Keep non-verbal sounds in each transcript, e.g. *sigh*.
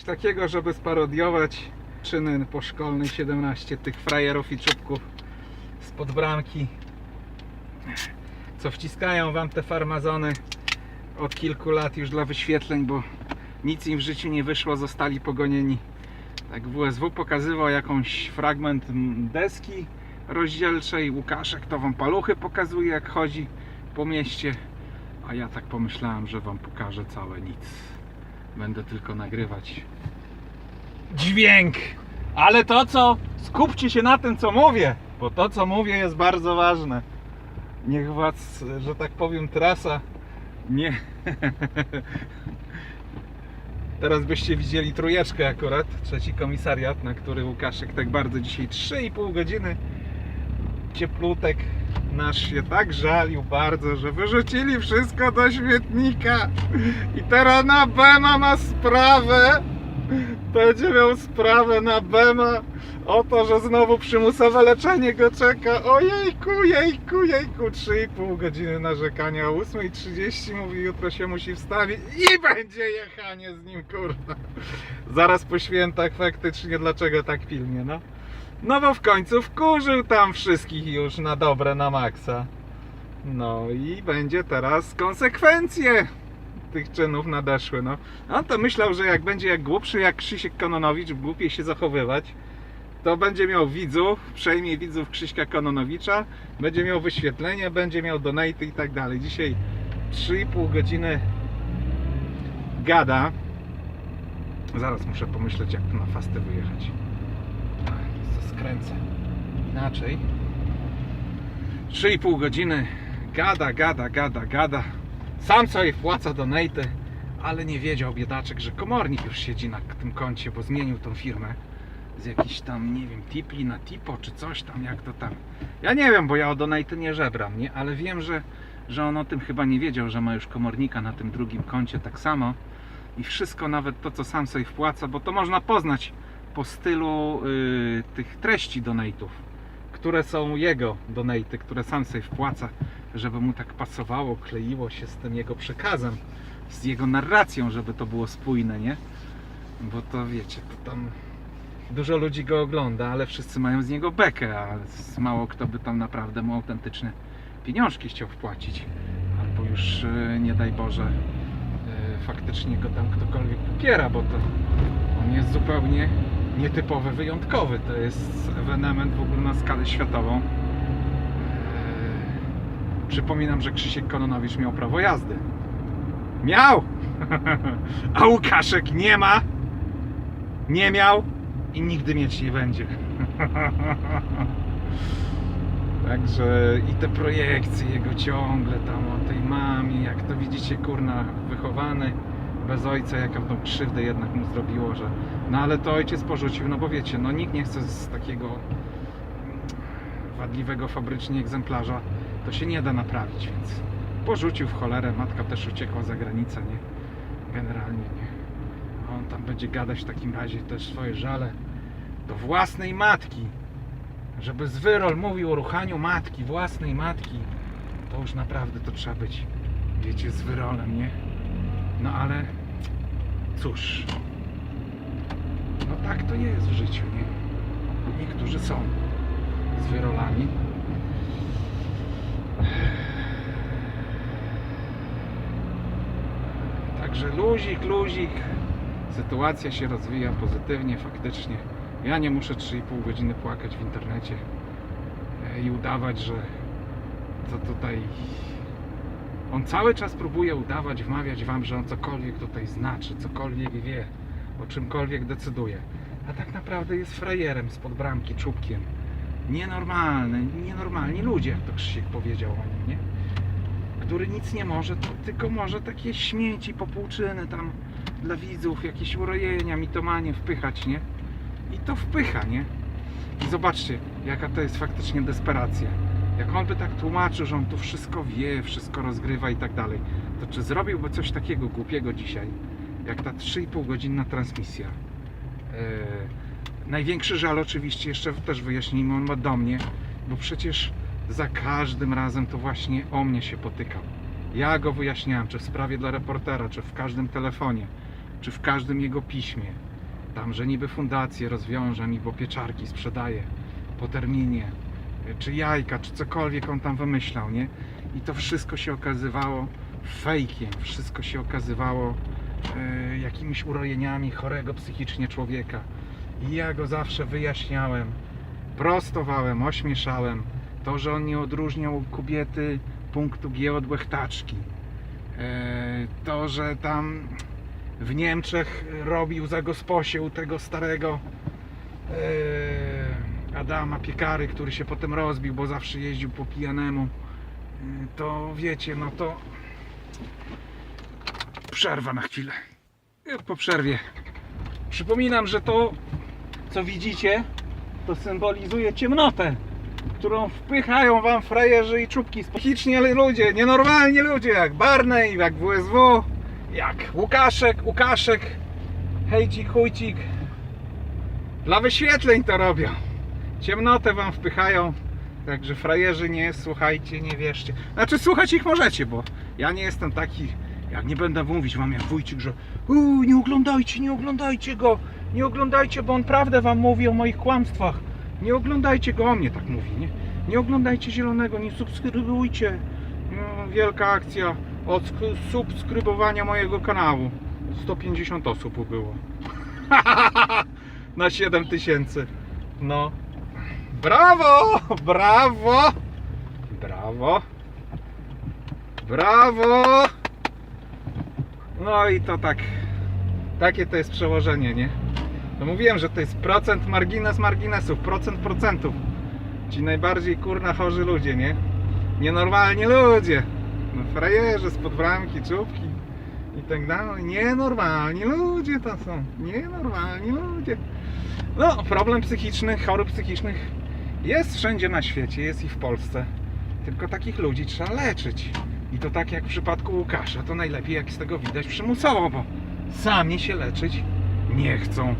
Coś takiego, żeby sparodiować czyny poszkolnej 17 tych frajerów i czubków spod bramki, co wciskają wam te farmazony od kilku lat już dla wyświetleń, bo nic im w życiu nie wyszło, zostali pogonieni. Tak WSW pokazywał jakąś fragment deski rozdzielczej, Łukaszek to wam paluchy pokazuje jak chodzi po mieście, a ja tak pomyślałem, że wam pokażę całe nic. Będę tylko nagrywać dźwięk. Ale to co, skupcie się na tym co mówię, bo to co mówię jest bardzo ważne. Niech was, że tak powiem, trasa nie. *laughs* Teraz byście widzieli trójeczkę akurat, trzeci komisariat, na który Łukaszek tak bardzo dzisiaj 3,5 godziny cieplutek nasz się tak żalił bardzo, że wyrzucili wszystko do śmietnika i teraz na Bema ma sprawę będzie miał sprawę na Bema o to, że znowu przymusowe leczenie go czeka. Ojejku, jejku, jejku, 3,5 godziny narzekania. O 8.30 mówi, jutro się musi wstawić i będzie jechanie z nim, kurwa. Zaraz po świętach faktycznie, dlaczego tak pilnie, no? No bo w końcu wkurzył tam wszystkich już na dobre, na maksa. No i będzie teraz konsekwencje tych czynów nadeszły. No. On to myślał, że jak będzie jak głupszy jak Krzysiek Kononowicz, głupiej się zachowywać, to będzie miał widzów, przejmie widzów Krzyśka Kononowicza, będzie miał wyświetlenie, będzie miał donate i tak dalej. Dzisiaj 3,5 godziny gada. Zaraz muszę pomyśleć, jak na fastę wyjechać. Skręcę. Inaczej. 3,5 godziny gada, gada, gada, gada. Sam sobie wpłaca donaty, ale nie wiedział biedaczek, że komornik już siedzi na tym koncie, bo zmienił tą firmę z jakiś tam, nie wiem, tipli na tipo czy coś tam, jak to tam. Ja nie wiem, bo ja o donaty nie żebram, nie? Ale wiem, że, że on o tym chyba nie wiedział, że ma już komornika na tym drugim koncie tak samo i wszystko, nawet to, co sam sobie wpłaca, bo to można poznać po stylu y, tych treści donate'ów, które są jego donaty, które sam sobie wpłaca żeby mu tak pasowało, kleiło się z tym jego przekazem, z jego narracją, żeby to było spójne, nie? Bo to wiecie, to tam dużo ludzi go ogląda, ale wszyscy mają z niego bekę, a mało kto by tam naprawdę mu autentyczne pieniążki chciał wpłacić. Albo już e, nie daj Boże e, faktycznie go tam ktokolwiek popiera, bo to on jest zupełnie nietypowy, wyjątkowy. To jest ewenement w ogóle na skalę światową. Przypominam, że Krzysiek Kononowicz miał prawo jazdy. Miał! *laughs* A Łukaszek nie ma, nie miał i nigdy mieć nie będzie. *laughs* Także i te projekcje jego ciągle tam o tej mamie, jak to widzicie, kurna, wychowany bez ojca, jaką tą krzywdę jednak mu zrobiło, że no ale to ojciec porzucił, no bo wiecie, no nikt nie chce z takiego wadliwego fabrycznie egzemplarza to się nie da naprawić, więc porzucił w cholerę, matka też uciekła za granicę, nie? Generalnie nie. A on tam będzie gadać w takim razie też swoje żale do własnej matki. Żeby z wyrol mówił o ruchaniu matki, własnej matki, to już naprawdę to trzeba być, wiecie, z wyrolem, nie? No ale cóż, no tak to jest w życiu, nie? Niektórzy są z wyrolami. Także luzik, luzik. Sytuacja się rozwija pozytywnie, faktycznie. Ja nie muszę 3,5 godziny płakać w internecie e, i udawać, że to tutaj. On cały czas próbuje udawać, wmawiać wam, że on cokolwiek tutaj znaczy, cokolwiek wie, o czymkolwiek decyduje. A tak naprawdę jest frajerem spod bramki, czubkiem. Nienormalny, nienormalni ludzie, jak to Krzysiek powiedział o nim, nie? który nic nie może, tylko może takie śmieci, popłuczyny tam dla widzów, jakieś urojenia, mitomanie wpychać, nie? I to wpycha, nie? I zobaczcie, jaka to jest faktycznie desperacja. Jak on by tak tłumaczył, że on tu wszystko wie, wszystko rozgrywa i tak dalej, to czy zrobiłby coś takiego głupiego dzisiaj, jak ta 3,5 godzinna transmisja? Eee, największy żal oczywiście, jeszcze też wyjaśnijmy, on ma do mnie, bo przecież za każdym razem to właśnie o mnie się potykał. Ja go wyjaśniałem, czy w sprawie dla reportera, czy w każdym telefonie, czy w każdym jego piśmie. tam, że niby fundację rozwiąże mi, bo pieczarki sprzedaje po terminie, czy jajka, czy cokolwiek on tam wymyślał, nie? I to wszystko się okazywało fejkiem, wszystko się okazywało y, jakimiś urojeniami chorego psychicznie człowieka. I ja go zawsze wyjaśniałem, prostowałem, ośmieszałem. To, że on nie odróżniał kobiety punktu G od łechtaczki. E, To, że tam w Niemczech robił za gosposie u tego starego e, Adama Piekary, który się potem rozbił, bo zawsze jeździł po pijanemu. E, To wiecie, no to przerwa na chwilę. Po przerwie. Przypominam, że to, co widzicie, to symbolizuje ciemnotę, którą wpychają wam frajerzy i czubki. Psychicznie ludzie, nienormalni ludzie, jak Barney, jak WSW, jak Łukaszek, Łukaszek, hejcik, chujcik. Dla wyświetleń to robią. Ciemnotę wam wpychają. Także frajerzy nie słuchajcie, nie wierzcie. Znaczy słuchać ich możecie, bo ja nie jestem taki, jak nie będę mówić wam jak wójcik, że "Uuu, nie oglądajcie, nie oglądajcie go, nie oglądajcie, bo on prawdę wam mówi o moich kłamstwach. Nie oglądajcie go, o mnie tak mówi, nie? Nie oglądajcie zielonego, nie subskrybujcie. No, wielka akcja od sk- subskrybowania mojego kanału. 150 osób było. *laughs* Na 7 tysięcy. No. Brawo! Brawo! Brawo! Brawo! No i to tak. Takie to jest przełożenie, nie? No mówiłem, że to jest procent margines marginesów, procent procentów. Ci najbardziej kurna chorzy ludzie, nie? Nienormalni ludzie. No frajerzy spod bramki, czubki i tak dalej. Nienormalni ludzie to są. Nienormalni ludzie. No, problem psychiczny, chorób psychicznych jest wszędzie na świecie, jest i w Polsce. Tylko takich ludzi trzeba leczyć. I to tak jak w przypadku Łukasza, to najlepiej jak z tego widać przymusowo, bo sami się leczyć nie chcą.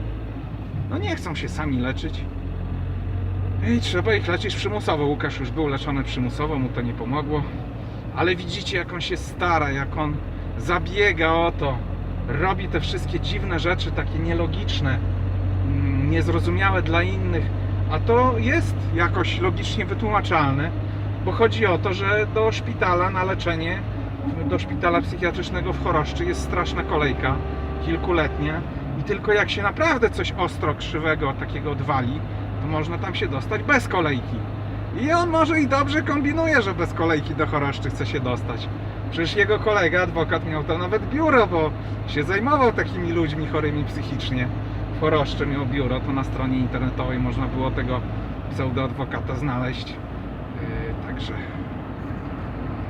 No nie chcą się sami leczyć. I trzeba ich leczyć przymusowo. Łukasz już był leczony przymusowo, mu to nie pomogło. Ale widzicie, jak on się stara, jak on zabiega o to. Robi te wszystkie dziwne rzeczy, takie nielogiczne, mm, niezrozumiałe dla innych. A to jest jakoś logicznie wytłumaczalne, bo chodzi o to, że do szpitala na leczenie, do szpitala psychiatrycznego w Choroszczy jest straszna kolejka, kilkuletnia. I tylko jak się naprawdę coś ostro krzywego takiego odwali, to można tam się dostać bez kolejki. I on może i dobrze kombinuje, że bez kolejki do choroszczy chce się dostać. Przecież jego kolega, adwokat, miał tam nawet biuro, bo się zajmował takimi ludźmi chorymi psychicznie. Choroszczy miał biuro, to na stronie internetowej można było tego pseudoadwokata znaleźć. Yy, także